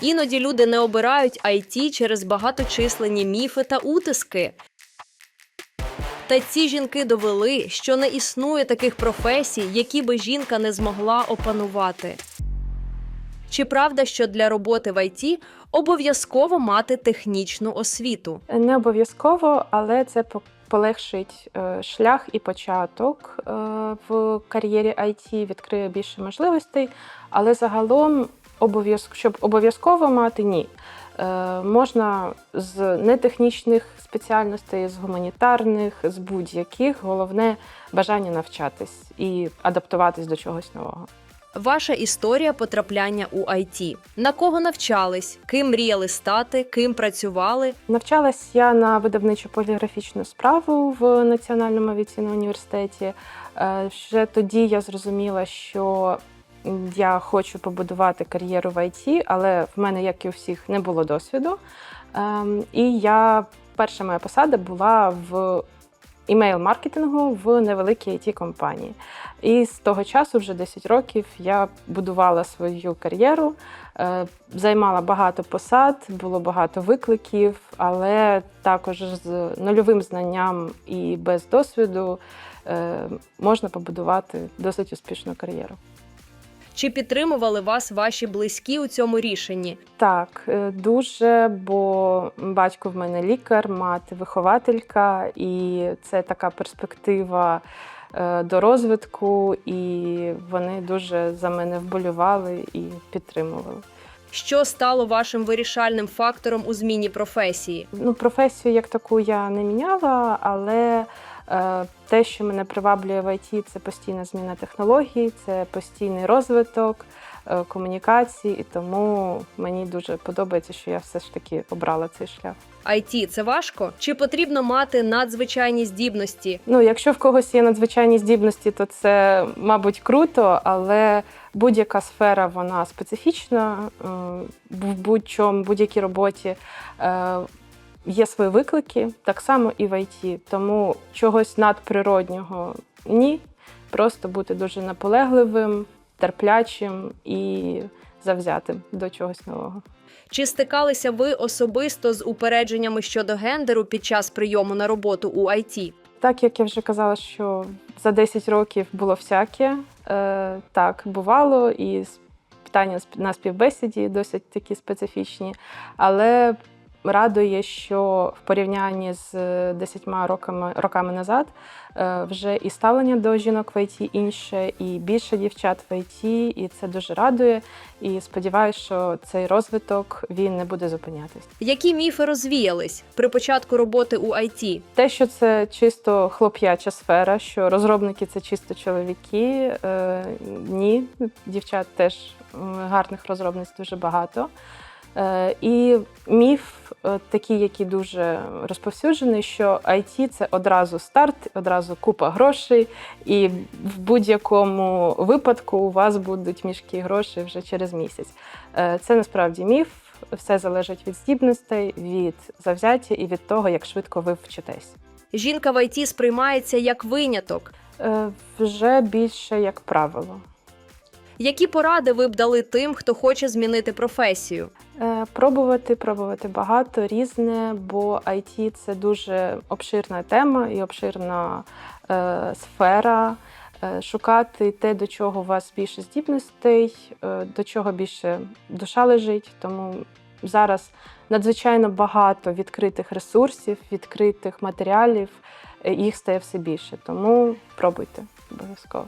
Іноді люди не обирають IT через багаточисленні міфи та утиски. Та ці жінки довели, що не існує таких професій, які би жінка не змогла опанувати. Чи правда, що для роботи в ІТ обов'язково мати технічну освіту? Не обов'язково, але це полегшить е, шлях і початок е, в кар'єрі IT, відкриє більше можливостей. Але загалом, обов'язк- щоб обов'язково мати, ні. Е, Можна з нетехнічних спеціальностей, з гуманітарних, з будь-яких. Головне бажання навчатись і адаптуватись до чогось нового. Ваша історія потрапляння у IT. На кого навчались, ким мріяли стати, ким працювали, Навчалась я на видавничу поліграфічну справу в Національному авіаційному університеті. Е, Ще тоді я зрозуміла, що я хочу побудувати кар'єру в ІТ, але в мене, як і у всіх, не було досвіду. Ем, І я перша моя посада була в імейл-маркетингу в невеликій it компанії. І з того часу, вже 10 років, я будувала свою кар'єру, е, займала багато посад, було багато викликів, але також з нульовим знанням і без досвіду е, можна побудувати досить успішну кар'єру. Чи підтримували вас ваші близькі у цьому рішенні? Так, е, дуже, бо батько в мене лікар, мати вихователька, і це така перспектива е, до розвитку, і вони дуже за мене вболювали і підтримували. Що стало вашим вирішальним фактором у зміні професії? Ну, професію як таку я не міняла, але те, що мене приваблює в ІТ, це постійна зміна технологій, це постійний розвиток е, комунікацій, і тому мені дуже подобається, що я все ж таки обрала цей шлях. IT – це важко? Чи потрібно мати надзвичайні здібності? Ну, якщо в когось є надзвичайні здібності, то це, мабуть, круто, але будь-яка сфера вона специфічна. Е, В будь-чому, будь-якій роботі е, є свої виклики, так само і в ІТ. Тому чогось надприроднього ні. Просто бути дуже наполегливим, терплячим і завзятим до чогось нового. Чи стикалися ви особисто з упередженнями щодо гендеру під час прийому на роботу у IT? Так як я вже казала, що за 10 років було всяке. Е, так, бувало, і питання на співбесіді досить такі специфічні. Але радує, що в порівнянні з 10 роками, роками назад е, вже і ставлення до жінок в ІТ інше, і більше дівчат в ІТ, і це дуже радує. І сподіваюся, що цей розвиток він не буде зупинятись. Які міфи розвіялись при початку роботи у IT? Те, що це чисто хлоп'яча сфера, що розробники це чисто чоловіки. Е, ні, дівчат теж гарних розробниць дуже багато. Е, і міф е, такий, який дуже розповсюджений, що IT – це одразу старт, одразу купа грошей, і в будь-якому випадку у вас будуть мішки грошей вже через місяць. Е, це насправді міф. Все залежить від здібностей, від завзяття і від того, як швидко ви вчитесь. Жінка в IT сприймається як виняток. Вже більше як правило. Які поради ви б дали тим, хто хоче змінити професію? Е, Пробувати, пробувати багато різне, бо IT це дуже обширна тема і обширна е, сфера. Е, Шукати те, до чого у вас більше здібностей, е, до чого більше душа лежить. Тому зараз надзвичайно багато відкритих ресурсів, відкритих матеріалів. Їх стає все більше. Тому пробуйте обов'язково.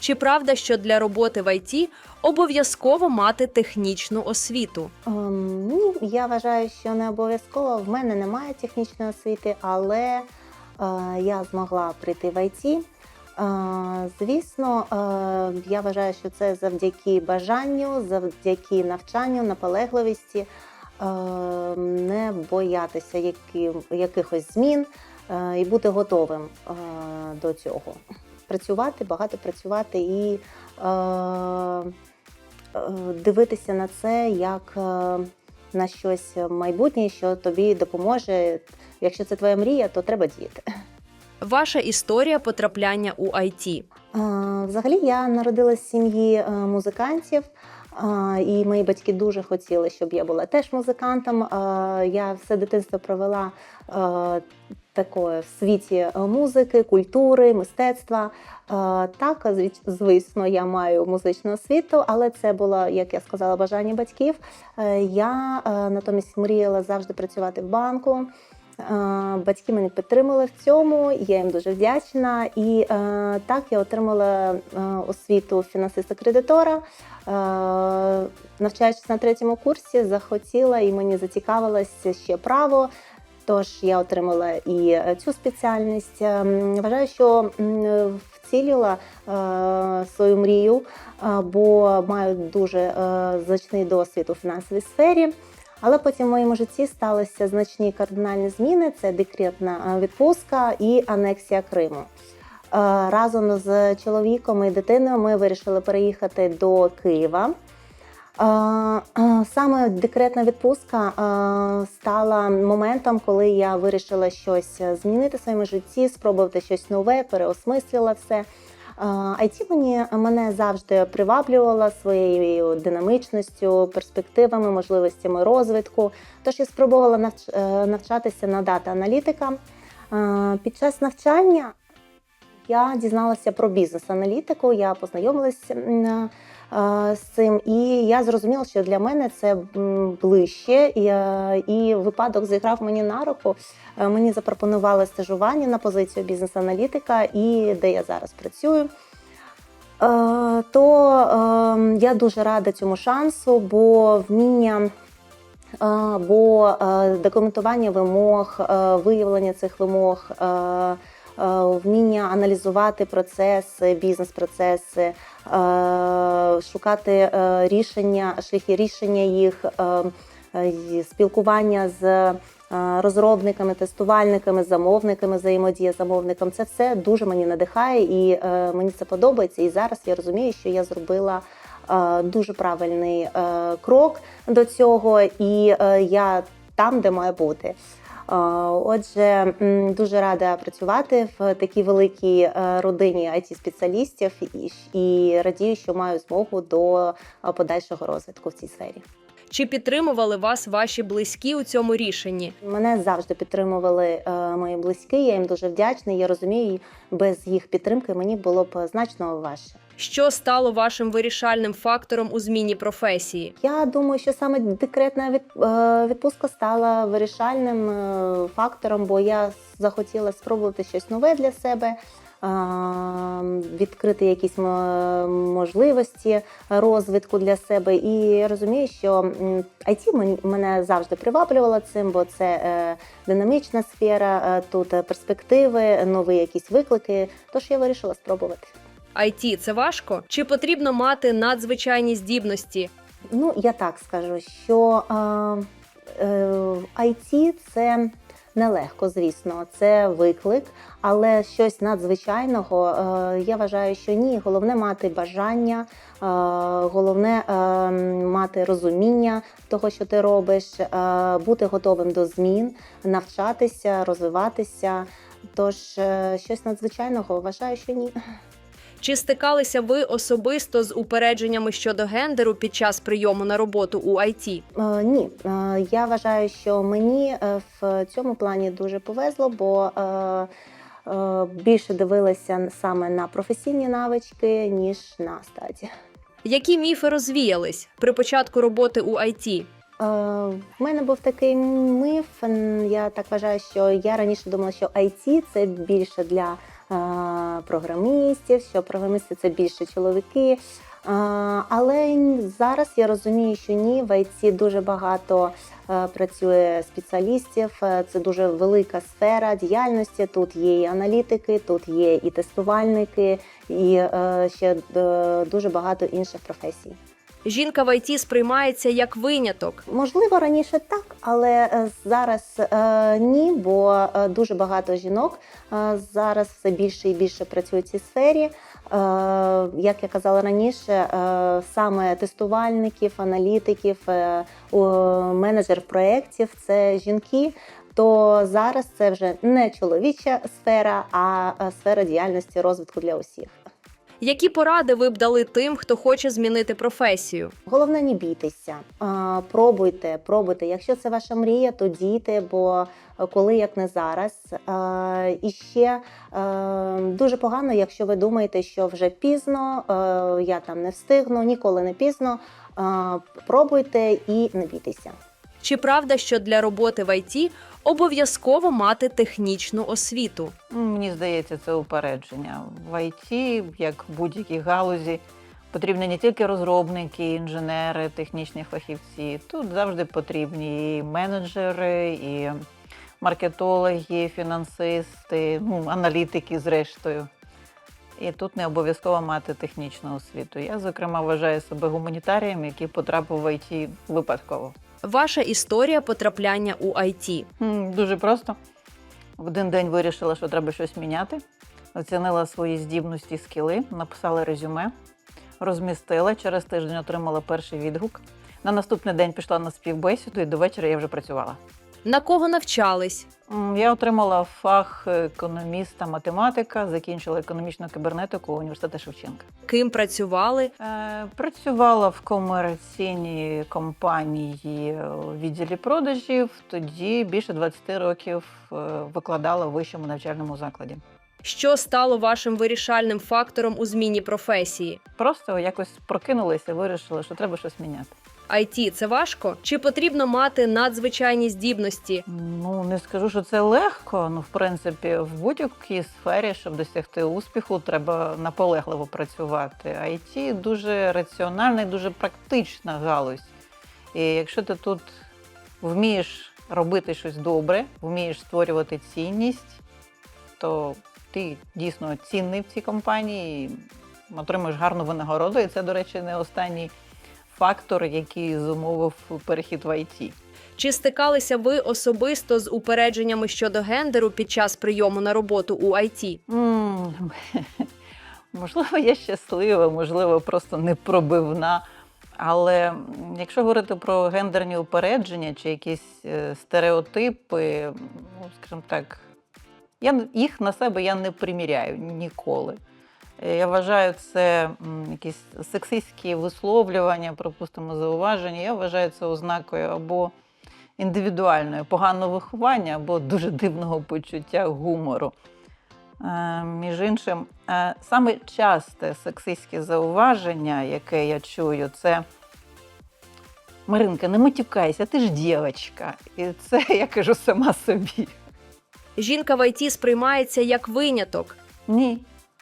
Чи правда, що для роботи в IT обов'язково мати технічну освіту? Ем, Ні, я вважаю, що не обов'язково. В мене немає технічної освіти, але е, я змогла прийти в ІТ. Е, звісно, е, я вважаю, що це завдяки бажанню, завдяки навчанню, наполегливості, е, не боятися які, якихось змін е, і бути готовим е, до цього. Працювати, багато працювати і е, е, дивитися на це як е, на щось майбутнє, що тобі допоможе. Якщо це твоя мрія, то треба діяти. Ваша історія потрапляння у IT. Е, Взагалі, я народилась в сім'ї е, музикантів. І мої батьки дуже хотіли, щоб я була теж музикантом. Я все дитинство провела такое в світі е, музики, культури, мистецтва. Е, Так, звісно, я маю музичну освіту, але це було, як я сказала, бажання батьків. Е, Я натомість мріяла завжди працювати в банку. Батьки мене підтримали в цьому, я їм дуже вдячна. І так я отримала освіту фінансиста-кредитора. Навчаючись на третьому курсі, захотіла і мені зацікавилося ще право. Тож я отримала і е, цю спеціальність. Ем, Вважаю, що м, вціліла е, свою мрію, е, бо маю дуже значний досвід у фінансовій сфері. Але потім в моєму житті сталися значні кардинальні зміни: це декретна відпустка і анексія Криму. Разом з чоловіком і дитиною ми вирішили переїхати до Києва. Саме декретна відпустка стала моментом, коли я вирішила щось змінити в своєму житті, спробувати щось нове, переосмислила все. IT мені мене завжди приваблювала своєю динамічністю, перспективами, можливостями розвитку. Тож я спробувала е, навчатися на дата-аналітика. Е, Під час навчання я дізналася про бізнес-аналітику, я познайомилася з цим, і я зрозуміла, що для мене це ближче. І, е, і випадок зіграв мені на руку. Е, Мені запропонували стажування на позицію бізнес-аналітика, і де я зараз працюю. Е, То я дуже рада цьому шансу, бо вміння. Бо документування вимог, виявлення цих вимог, вміння аналізувати процеси, бізнес-процеси, шукати е, рішення, шляхи рішення їх, е, е, спілкування з е, розробниками, тестувальниками, замовниками, взаємодія з замовником. Це все дуже мені надихає і е, мені це подобається. І зараз я розумію, що я зробила е, дуже правильний е, крок до цього, і е, я там, де має бути. Отже, дуже рада працювати в такій великій е, родині it спеціалістів і, і радію, що маю змогу до е, подальшого розвитку в цій сфері. Чи підтримували вас ваші близькі у цьому рішенні? Мене завжди підтримували е, мої близькі. Я їм дуже вдячна. Я розумію, без їх підтримки мені було б значно важче. Що стало вашим вирішальним фактором у зміні професії? Я думаю, що саме декретна е, відпустка стала вирішальним е, фактором, бо я захотіла спробувати щось нове для себе. е, Відкрити якісь можливості розвитку для себе, і я розумію, що IT мене завжди приваблювало цим, бо це динамічна сфера, тут перспективи, нові якісь виклики. Тож я вирішила спробувати. IT – це важко? Чи потрібно мати надзвичайні здібності? Ну, я так скажу, що е, е, IT це нелегко, звісно, це виклик, але щось надзвичайного. Е, я вважаю, що ні. Головне мати бажання, е, головне е, мати розуміння того, що ти робиш, е, бути готовим до змін, навчатися, розвиватися. Тож е, щось надзвичайного вважаю, що ні. Чи стикалися ви особисто з упередженнями щодо гендеру під час прийому на роботу у IT? Е, Ні, Е, я вважаю, що мені е, в цьому плані дуже повезло, бо е, е, більше дивилася саме на професійні навички, ніж на статі. Які міфи розвіялись при початку роботи у IT? Е, В мене був такий миф. Я так вважаю, що я раніше думала, що IT – це більше для е, програмістів, що програмісти це більше чоловіки. Але зараз я розумію, що ні, в IT дуже багато е, працює спеціалістів. е, Це дуже велика сфера діяльності. Тут є і аналітики, тут є і тестувальники, і е, ще дуже багато інших професій. Жінка в IT сприймається як виняток. Можливо, раніше так, але е, зараз е, ні, бо е, дуже багато жінок зараз все більше і більше працюють в цій сфері. Як я казала раніше, саме тестувальників, аналітиків, менеджерів проєктів це жінки. То зараз це вже не чоловіча сфера, а сфера діяльності розвитку для усіх. Які поради ви б дали тим, хто хоче змінити професію? Головне, не бійтеся, пробуйте, пробуйте. Якщо це ваша мрія, то дійте, бо е, коли як не зараз. І ще е, дуже погано, якщо ви думаєте, що вже пізно, е, я там не встигну, ніколи не пізно. Пробуйте і не бійтеся. Чи правда, що для роботи в ІТ обов'язково мати технічну освіту? Мені здається, це упередження. В ІТ, як в будь-якій галузі, потрібні не тільки розробники, інженери, технічні фахівці. Тут завжди потрібні і менеджери, і маркетологи, фінансисти, ну, аналітики, зрештою. І тут не обов'язково мати технічну освіту. Я, зокрема, вважаю себе гуманітарієм, який потрапив в ІТ випадково. Ваша історія потрапляння у IT. Дуже просто. В один день вирішила, що треба щось міняти. Оцінила свої здібності, скіли, написала резюме, розмістила. Через тиждень отримала перший відгук. На наступний день пішла на співбесіду, і до вечора я вже працювала. На кого навчались? Я отримала фах економіста, математика, закінчила економічну кибернетику університету Шевченка. Ким працювали? Е, Працювала в комерційній компанії у відділі продажів. Тоді більше 20 років е, викладала в вищому навчальному закладі. Що стало вашим вирішальним фактором у зміні професії? Просто якось прокинулася і вирішила, що треба щось міняти. IT – це важко? Чи потрібно мати надзвичайні здібності? Ну не скажу, що це легко. Ну, в принципі, в будь-якій сфері, щоб досягти успіху, треба наполегливо працювати. IT дуже раціональна і дуже практична галузь. І якщо ти тут вмієш робити щось добре, вмієш створювати цінність, то ти дійсно цінний в цій компанії, отримуєш гарну винагороду. І це, до речі, не останній фактор, який зумовив перехід в IT. Чи стикалися ви особисто з упередженнями щодо гендеру під час прийому на роботу у IT? М, Можливо, я щаслива, можливо, просто непробивна. Але якщо говорити про гендерні упередження чи якісь е, стереотипи, ну, скажімо так, я їх на себе я не приміряю ніколи. Е, Я вважаю, це якісь сексистські висловлювання, припустимо, зауваження. Я вважаю це ознакою або індивідуальної поганого виховання, або дуже дивного почуття гумору. Е, Між іншим, е, саме часте сексистське зауваження, яке я чую, це Маринка, не матюкайся, ти ж дівчинка. І це я кажу сама собі. Жінка в IT сприймається як виняток. Ні,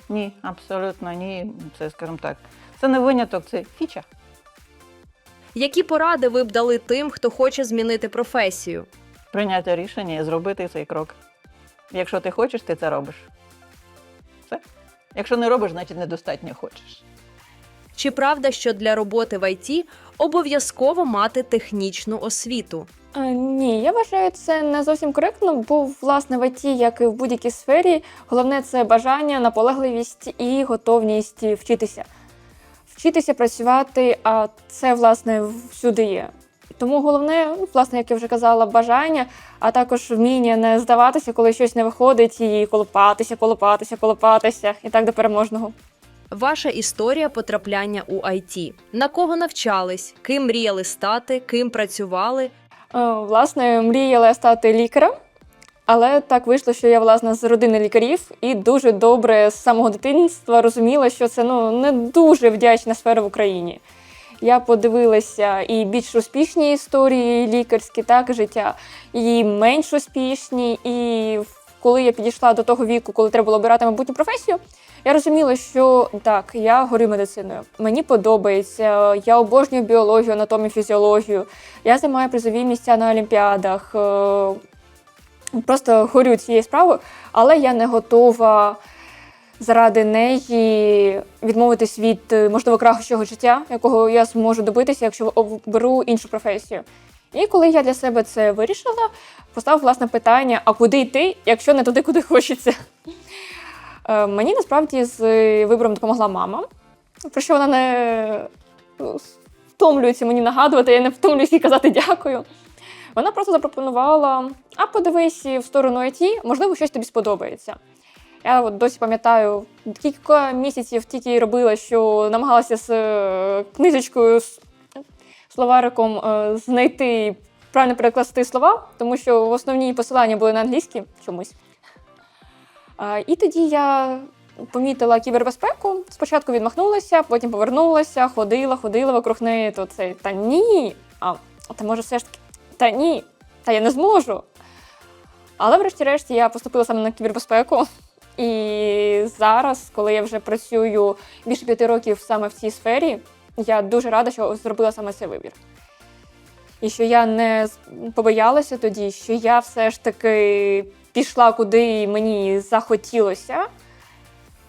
ні, абсолютно ні. Це, скажімо так, це не виняток, це фіча. Які поради ви б дали тим, хто хоче змінити професію? Прийняти рішення і зробити цей крок. Якщо ти хочеш, ти це робиш. Все. Якщо не робиш, значить недостатньо хочеш. Чи правда, що для роботи в IT обов'язково мати технічну освіту? А, Ні, я вважаю це не зовсім коректно, бо власне в ІТ, як і в будь-якій сфері, головне це бажання, наполегливість і готовність вчитися. Вчитися працювати, а це власне всюди є. Тому головне, власне, як я вже казала, бажання, а також вміння не здаватися, коли щось не виходить, і колупатися, колупатися, колупатися, і так до переможного. Ваша історія потрапляння у IT. На кого навчались, ким мріяли стати, ким працювали? Е, Власне, мріяла стати лікарем, але так вийшло, що я власне з родини лікарів і дуже добре з самого дитинства розуміла, що це ну не дуже вдячна сфера в Україні. Я подивилася і більш успішні історії лікарські, так життя, і менш успішні. І коли я підійшла до того віку, коли треба було обирати майбутню професію, я розуміла, що так, я горю медициною. Мені подобається, я обожнюю біологію, анатомію, фізіологію. Я займаю призові місця на олімпіадах. е, Просто горю цією справою, але я не готова заради неї відмовитись від е, можливо кращого життя, якого я зможу добитися, якщо оберу іншу професію. І коли я для себе це вирішила, постав власне питання: а куди йти, якщо не туди, куди хочеться? Е, Мені насправді з вибором допомогла мама, про що вона не ну, втомлюється мені нагадувати, я не втомлююся їй казати дякую. Вона просто запропонувала: а подивись в сторону IT, можливо, щось тобі сподобається. Я от досі пам'ятаю, кілька місяців тільки робила, що намагалася з е, книжечкою, словариком е, знайти і правильно перекласти слова, тому що в основні посилання були на англійській чомусь. І тоді я помітила кібербезпеку. Спочатку відмахнулася, потім повернулася, ходила, ходила вокруг неї. То це та ні. А та може все ж таки та ні, та я не зможу. Але врешті-решт я поступила саме на кібербезпеку. І зараз, коли я вже працюю більше п'яти років саме в цій сфері, я дуже рада, що зробила саме цей вибір. І що я не побоялася тоді, що я все ж таки пішла, куди мені захотілося,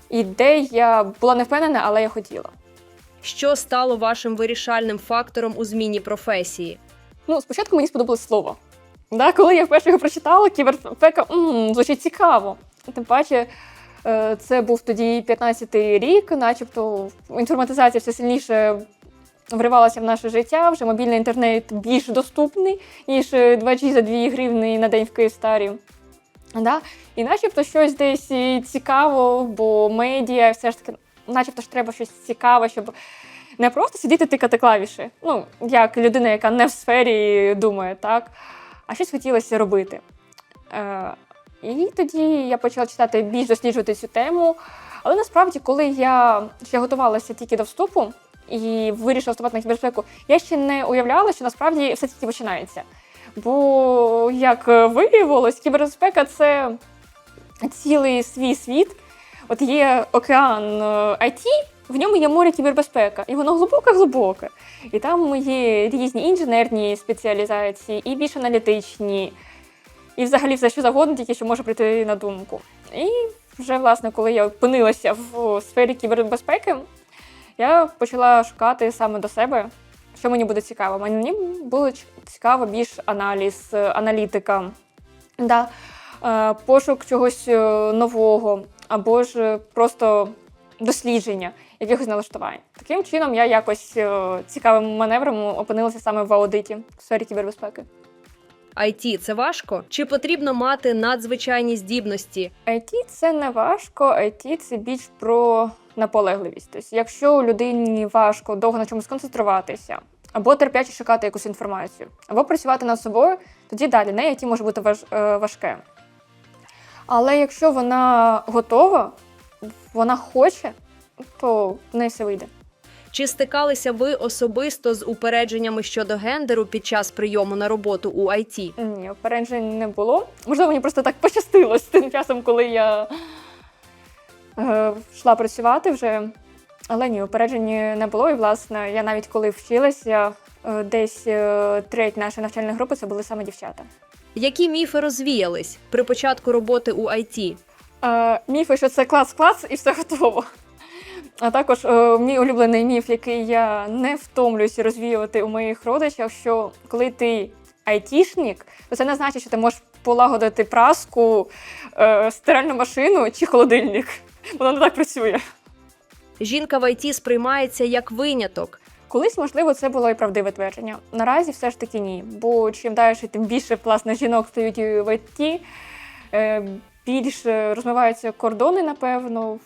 і де я була не впевнена, але я хотіла. Що стало вашим вирішальним фактором у зміні професії? Ну, спочатку мені сподобалось слово. Да, коли я вперше його прочитала, кібербезпека м, звучить цікаво. Тим паче, це був тоді 15-й рік, начебто інформатизація все сильніше вривалася в наше життя. Вже мобільний інтернет більш доступний, ніж 2G за 2 гривні на день в Київстарі. Да? І начебто щось десь цікаво, бо медіа все ж таки, начебто ж треба щось цікаве, щоб не просто сидіти тикати клавіші. Ну, як людина, яка не в сфері думає, так, а щось хотілося робити. Е, і тоді я почала читати більш досліджувати цю тему. Але насправді, коли я ще готувалася тільки до вступу і вирішила вступати на кібербезпеку, я ще не уявляла, що насправді все тільки починається. Бо, як виявилось, кібербезпека це цілий свій світ. От є океан IT, в ньому є море кібербезпека, і воно глибоке-глибоке. І там є різні інженерні спеціалізації, і більш аналітичні, і взагалі все що завгодно, тільки що може прийти на думку. І вже, власне, коли я опинилася в сфері кібербезпеки, я почала шукати саме до себе, що мені буде цікаво. Мені було цікаво більш аналіз, аналітика, да, е, пошук чогось е, нового, або ж просто дослідження якихось налаштувань. Таким чином, я якось е, цікавим маневром опинилася саме в аудиті в сфері кібербезпеки. IT – це важко? Чи потрібно мати надзвичайні здібності? IT – це не важко, IT – це більш про наполегливість. Тобто, якщо людині важко довго на чомусь концентруватися, або терпляче шукати якусь інформацію, або працювати над собою, тоді далі не IT може бути важ, е, важке. Але якщо вона готова, вона хоче, то в неї все вийде. Чи стикалися ви особисто з упередженнями щодо гендеру під час прийому на роботу у IT? Ні, опереджень не було. Можливо, мені просто так пощастило з тим часом, коли я е, йшла працювати вже. Але ні, опереджень не було. І, власне, я навіть коли вчилася, е, десь е, треть нашої навчальної групи це були саме дівчата. Які міфи розвіялись при початку роботи у IT? Е, міфи, що це клас-клас і все готово. А також е, мій улюблений міф, який я не втомлююся розвіювати у моїх родичах, що коли ти айтішник, то це не значить, що ти можеш полагодити праску, е, стиральну машину чи холодильник. Воно не так працює. Жінка в IT сприймається як виняток. Колись, можливо, це було і правдиве твердження. Наразі все ж таки ні. Бо чим далі, тим більше власне жінок стають в ІТ, е, більше розмиваються кордони, напевно.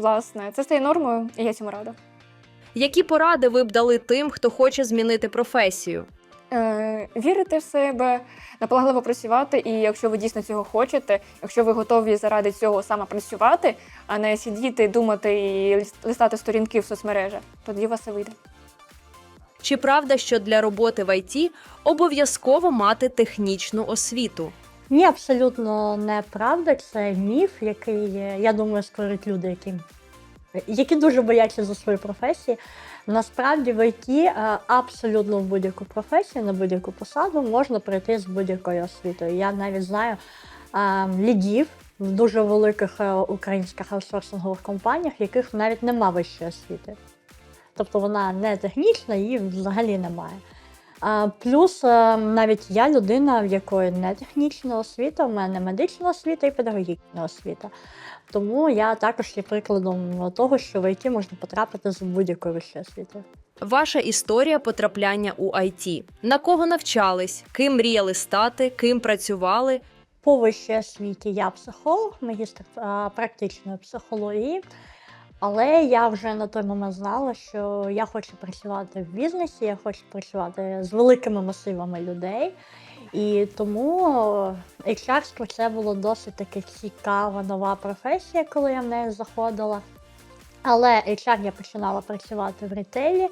Власне, це стає нормою, і я цьому рада. Які поради ви б дали тим, хто хоче змінити професію? Е, вірити в себе, наполегливо працювати, і якщо ви дійсно цього хочете, якщо ви готові заради цього саме працювати, а не сидіти, думати і листати сторінки в соцмережах, тоді у вас все вийде. Чи правда, що для роботи в IT обов'язково мати технічну освіту? Ні, абсолютно неправда. Це міф, який, е, я думаю, створюють люди, які, які дуже бояться за свою професію. Насправді в ІТ е, абсолютно в будь-яку професію, на будь-яку посаду можна прийти з будь-якою освітою. Я навіть знаю е, лідів в дуже великих українських аутсорсингових компаніях, яких навіть нема вищої освіти. Тобто вона не технічна, її взагалі немає. Плюс е, навіть я людина, в якої не технічна освіта, в мене медична освіта і педагогічна освіта. Тому я також є прикладом того, що в ІТ можна потрапити з будь-якої вищої освіти. Ваша історія потрапляння у IT. На кого навчались, ким мріяли стати, ким працювали? по вищій освіті я психолог, магістр а, практичної психології. Але я вже на той момент знала, що я хочу працювати в бізнесі, я хочу працювати з великими масивами людей. І тому HR це було досить таки цікава нова професія, коли я в неї заходила. Але HR я починала працювати в ретейлі,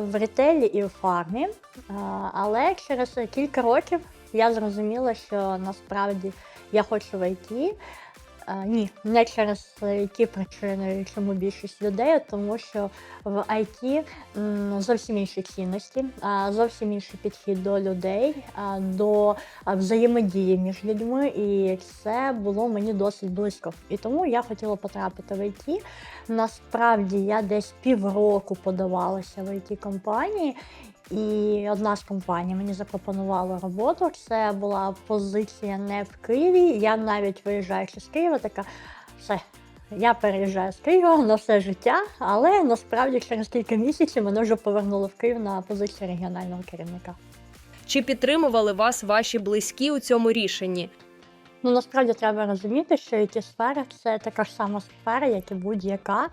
в ретейлі і в фармі. Але через кілька років я зрозуміла, що насправді я хочу в ІТ. А, Ні, не через ті причини, чому більшість людей, тому що в IT зовсім інші цінності, зовсім інший підхід до людей, до взаємодії між людьми, і це було мені досить близько. І тому я хотіла потрапити в IT. Насправді я десь півроку подавалася в it компанії. І одна з компаній мені запропонувала роботу. Це була позиція не в Києві. Я навіть виїжджаючи з Києва, така все. Я переїжджаю з Києва на все життя, але насправді через кілька місяців мене вже повернули в Київ на позицію регіонального керівника. Чи підтримували вас ваші близькі у цьому рішенні? Ну насправді треба розуміти, що it сфера це така ж сама сфера, як і будь-яка,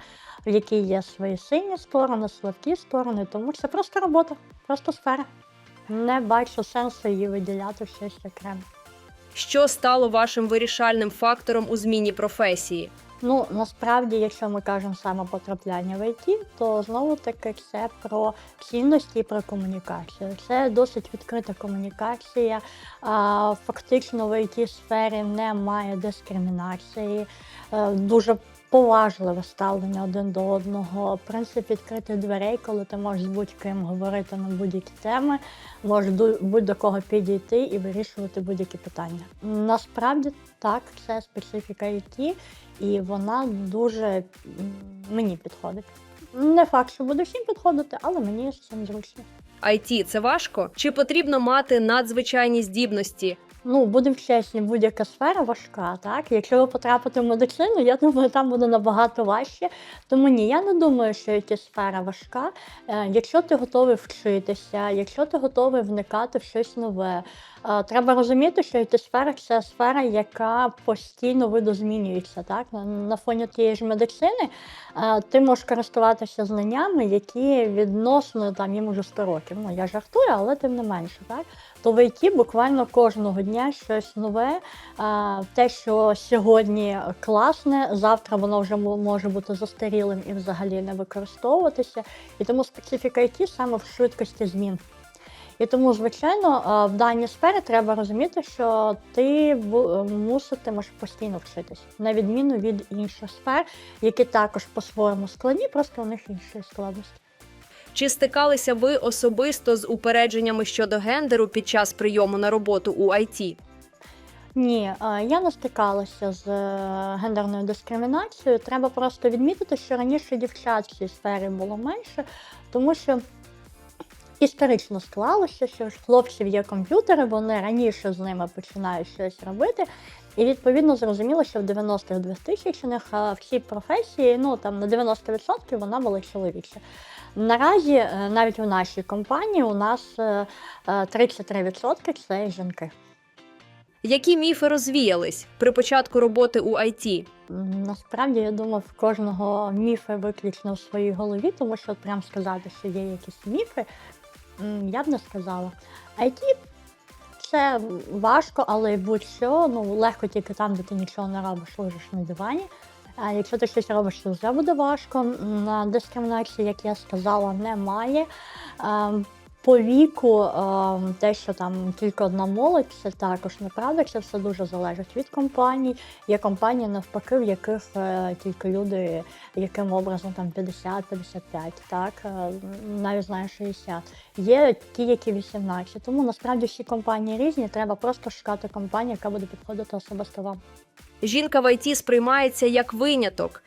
в якій є свої сильні сторони, слабкі сторони, тому це просто робота, просто сфера. Не бачу сенсу її виділяти щось окремо. Що стало вашим вирішальним фактором у зміні професії? Ну насправді, якщо ми кажемо саме потрапляння в ІТ, то знову таки це про цінності і про комунікацію. Це досить відкрита комунікація. Фактично в іт сфері немає дискримінації, е, дуже поважливе ставлення один до одного. Принцип відкритих дверей, коли ти можеш з будь-ким говорити на будь-які теми, можеш до- будь-до кого підійти і вирішувати будь-які питання. Насправді так, це специфіка IT, і вона дуже мені підходить. Не факт, що буде всім підходити, але мені з цим зручно. IT – це важко? Чи потрібно мати надзвичайні здібності? Ну, будемо чесні, будь-яка сфера важка, так? Якщо ви потрапите в медицину, я думаю, там буде набагато важче. Тому ні, я не думаю, що it сфера важка. Е, Якщо ти готовий вчитися, якщо ти готовий вникати в щось нове, треба розуміти, що it сфера це сфера, яка постійно видозмінюється. Так? На, фоні тієї ж медицини ти можеш користуватися знаннями, які відносно там їм уже 100 років. Ну, я жартую, але тим не менше. Так? то в IT буквально кожного дня щось нове. Те, що сьогодні класне, завтра воно вже може бути застарілим і взагалі не використовуватися. І тому специфіка IT саме в швидкості змін. І тому, звичайно, в даній сфері треба розуміти, що ти бу- муситимеш постійно вчитись, на відміну від інших сфер, які також по-своєму складні, просто у них інші складності. Чи стикалися ви особисто з упередженнями щодо гендеру під час прийому на роботу у IT? Ні, е, я не стикалася з е, гендерною дискримінацією. Треба просто відмітити, що раніше дівчат в цій сфері було менше, тому що історично склалося, що ж хлопців є комп'ютери, вони раніше з ними починають щось робити. І відповідно зрозуміло, що в 90-х 2000-х е, в цій професії, ну там на 90% вона була чоловіча. Наразі, е, навіть у нашій компанії, у нас е, е, 33% це жінки. Які міфи розвіялись при початку роботи у IT? Насправді, я думаю, в кожного міфи виключно в своїй голові, тому що прям сказати, що є якісь міфи, я б не сказала. IT це важко, але будь-що ну, легко тільки там, де ти нічого не робиш, лежиш на дивані. А якщо ти щось робиш, то вже буде важко. На дискримінації, як я сказала, немає. По віку, ем, те, що там тільки одна молодь, це також неправда. Це все дуже залежить від компаній. Є компанії, навпаки, в яких е, тільки люди, яким образом там 50-55, так е, навіть знаю 60. Є ті, які 18. Тому насправді всі компанії різні. Треба просто шукати компанію, яка буде підходити особисто вам. Жінка в IT сприймається як виняток.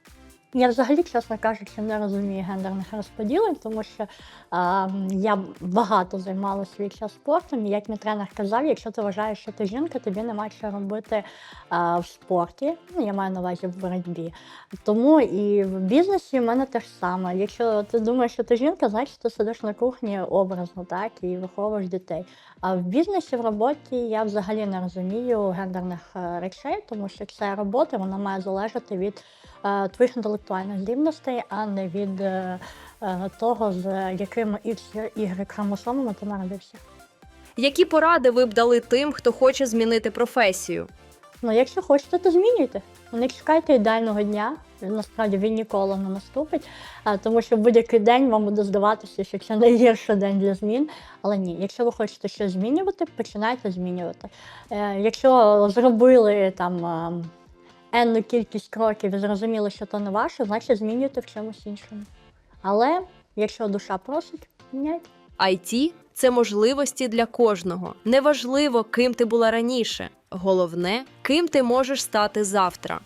Я взагалі, чесно кажучи, не розумію гендерних розподілень, тому що а, я багато займалася свій час спортом. І як мій тренер казав, якщо ти вважаєш, що ти жінка, тобі нема що робити а, в спорті. Ну, я маю на увазі в боротьбі. Тому і в бізнесі в мене те ж саме. Якщо ти думаєш, що ти жінка, значить ти сидиш на кухні образно, так, і виховуєш дітей. А в бізнесі, в роботі я взагалі не розумію гендерних е, речей, тому що ця робота вона має залежати від твоїх інтелектуальних здібностей, а не від е, е, того, з якими Y хромосомами ти народився. Які поради ви б дали тим, хто хоче змінити професію? Ну, якщо хочете, то змінюйте. Не чекайте ідеального дня. Насправді він ніколи не наступить, тому що будь-який день вам буде здаватися, що це найгірший день для змін. Але ні, якщо ви хочете щось змінювати, починайте змінювати. Е, якщо зробили там е, енну кількість кроків і зрозуміли, що то не ваше, значить змінюйте в чомусь іншому. Але якщо душа просить, міняйте. IT – це можливості для кожного. Неважливо, ким ти була раніше. Головне, ким ти можеш стати завтра.